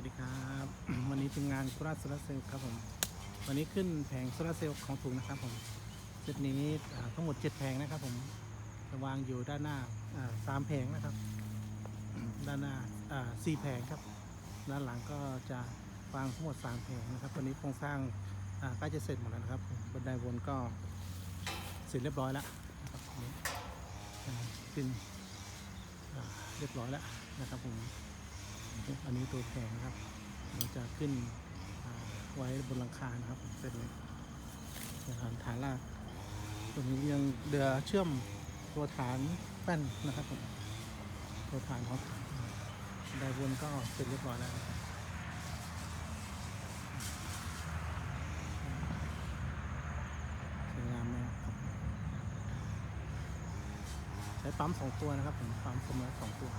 วัสดีครับ วันนี้เป็นงานโคราโซลาเซลล์ครับผมวันนี้ขึ้นแผงโซลาเซลล์ของถุงนะครับผมเซตนี้ทั้งหมด 7 แผงนะครับผมจะวางอยู่ด้านหน้าสามแผงนะครับ ด้านหน้าสี่แผงครับ ด้านหลังก็จะวางทั้งหมดสามแผงนะครับวันนี้โครงสร้างใกล้จะเสร็จหมดแล้วนะครับบันไดวนก็เสร็จเรียบร้อยแล้วนะครับสิ้นเรียบร้อยแล้วนะครับผม อันนี้ตัวแผงนะครับ เราจะขึ้นไว้บนหลังคานะครับเป็นฐานฐานรากตรงนี้ยังเดือเชื่อมตัวฐานแป้นนะครับผมตัวฐานของฐาไดวนก็เสร็จเรียบร้อยแล้วนะครับสวยงามเลยครับใช้ปั๊มสองตัวนะครับผมปั๊มสมแล้วสองตัว